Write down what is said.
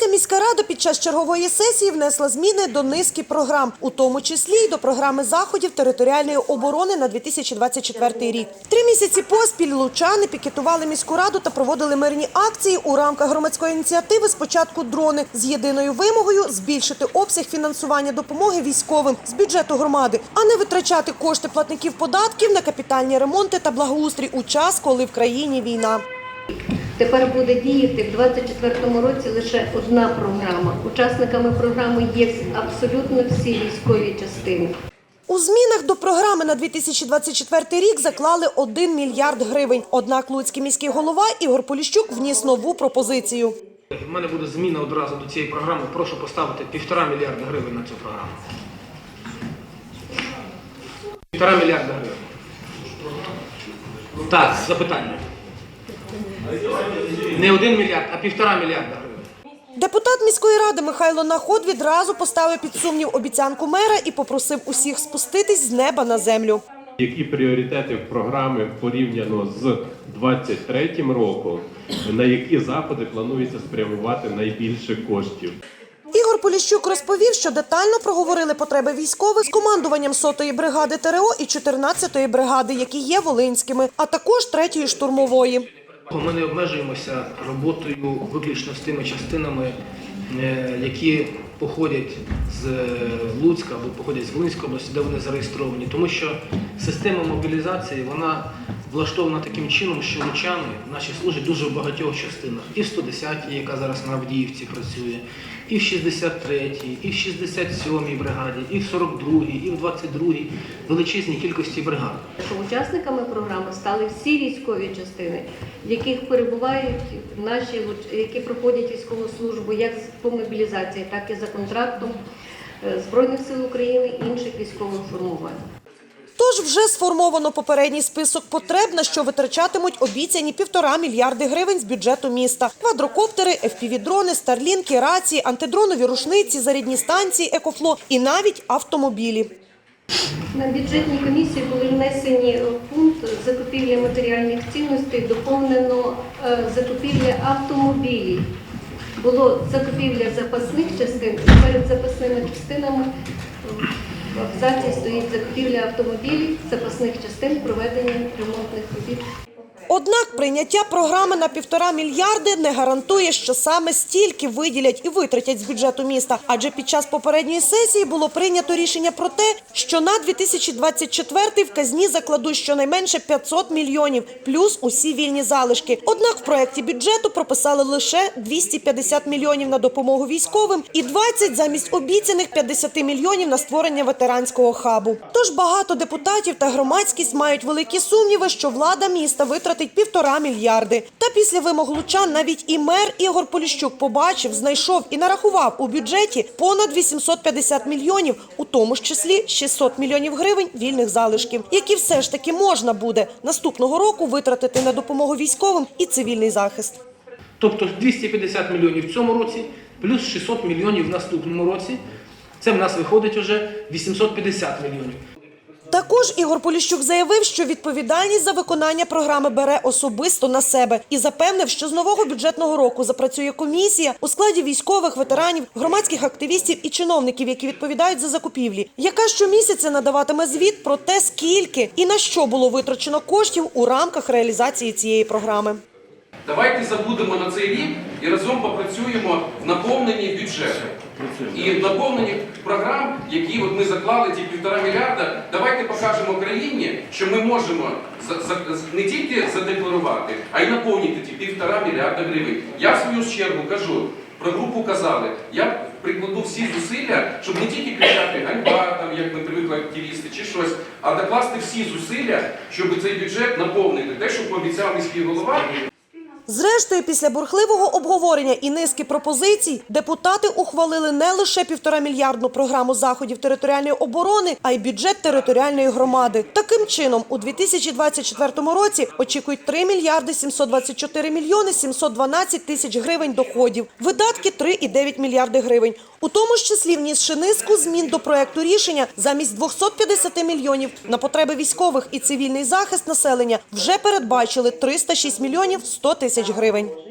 Громадська міська рада під час чергової сесії внесла зміни до низки програм, у тому числі й до програми заходів територіальної оборони на 2024 рік. Три місяці поспіль лучани пікетували міську раду та проводили мирні акції у рамках громадської ініціативи «Спочатку дрони з єдиною вимогою збільшити обсяг фінансування допомоги військовим з бюджету громади, а не витрачати кошти платників податків на капітальні ремонти та благоустрій у час, коли в країні війна. Тепер буде діяти в 2024 році лише одна програма. Учасниками програми є абсолютно всі військові частини. У змінах до програми на 2024 рік заклали 1 мільярд гривень. Однак Луцький міський голова Ігор Поліщук вніс нову пропозицію. У мене буде зміна одразу до цієї програми. Прошу поставити півтора мільярда гривень на цю програму. Півтора мільярда гривень. Так, запитання. Не один мільярд, а півтора мільярда гривень. Депутат міської ради Михайло Наход відразу поставив під сумнів обіцянку мера і попросив усіх спуститись з неба на землю. Які пріоритети в програми порівняно з 23 роком, на які заходи планується спрямувати найбільше коштів? Ігор Поліщук розповів, що детально проговорили потреби військових з командуванням 100-ї бригади ТРО і 14-ї бригади, які є волинськими, а також 3-ї штурмової. Ми не обмежуємося роботою виключно з тими частинами, е, які походять з Луцька або походять з Волинської області, де вони зареєстровані. Тому що система мобілізації вона влаштована таким чином, що лучани наші служать дуже в багатьох частинах. І в 110-й, яка зараз на Авдіївці працює, і в 63-й, і в 67-й бригаді, і в 42-й, і в 22-й величезній кількості бригад. Учасниками програми стали всі військові частини, в яких перебувають наші які проходять військову службу як по мобілізації, так і за контрактом е, Збройних сил України і інших військових формувань. Тож вже сформовано попередній список потреб, на що витрачатимуть обіцяні півтора мільярди гривень з бюджету міста. Квадрокоптери, FPV-дрони, старлінки, рації, антидронові рушниці, зарядні станції, екофло і навіть автомобілі. На бюджетній комісії були внесені е, пункт закупівлі матеріальних цінностей, доповнено е, закупівля автомобілів. Було закупівля запасних частин, перед запасними частинами абзаці стоїть закупівля автомобілів, запасних частин, проведення ремонтних робіт. Однак прийняття програми на півтора мільярди не гарантує, що саме стільки виділять і витратять з бюджету міста. Адже під час попередньої сесії було прийнято рішення про те, що на 2024 в казні закладуть щонайменше 500 мільйонів, плюс усі вільні залишки. Однак в проєкті бюджету прописали лише 250 мільйонів на допомогу військовим і 20 замість обіцяних 50 мільйонів на створення ветеранського хабу. Тож багато депутатів та громадськість мають великі сумніви, що влада міста витратить півтора мільярди. Та після вимог лучан навіть і мер Ігор Поліщук побачив, знайшов і нарахував у бюджеті понад 850 мільйонів, у тому ж числі 600 мільйонів гривень вільних залишків, які все ж таки можна буде наступного року витратити на допомогу військовим і цивільний захист. Тобто 250 мільйонів в цьому році, плюс 600 мільйонів в наступному році. Це в нас виходить вже 850 мільйонів. Також Ігор Поліщук заявив, що відповідальність за виконання програми бере особисто на себе і запевнив, що з нового бюджетного року запрацює комісія у складі військових, ветеранів, громадських активістів і чиновників, які відповідають за закупівлі, яка щомісяця надаватиме звіт про те, скільки і на що було витрачено коштів у рамках реалізації цієї програми. Давайте забудемо на цей рік і разом попрацюємо в наповненні бюджету. І в наповненні програм, які от ми заклали ці півтора мільярда, давайте покажемо країні, що ми можемо за- не тільки задекларувати, а й наповнити ці півтора мільярда гривень. Я в свою чергу кажу, про групу казали, я прикладу всі зусилля, щоб не тільки кричати ганьба, там, як ми привикли активісти, чи щось, а докласти всі зусилля, щоб цей бюджет наповнити. Те, що пообіцяв міський голова, Зрештою, після бурхливого обговорення і низки пропозицій депутати ухвалили не лише півтора мільярдну програму заходів територіальної оборони, а й бюджет територіальної громади. Таким чином, у 2024 році очікують 3 мільярди 724 мільйони 712 тисяч гривень доходів. Видатки 3,9 мільярди гривень. У тому ж числі внісши низку змін до проекту рішення замість 250 мільйонів на потреби військових і цивільний захист населення вже передбачили 306 мільйонів 100 тисяч гривень.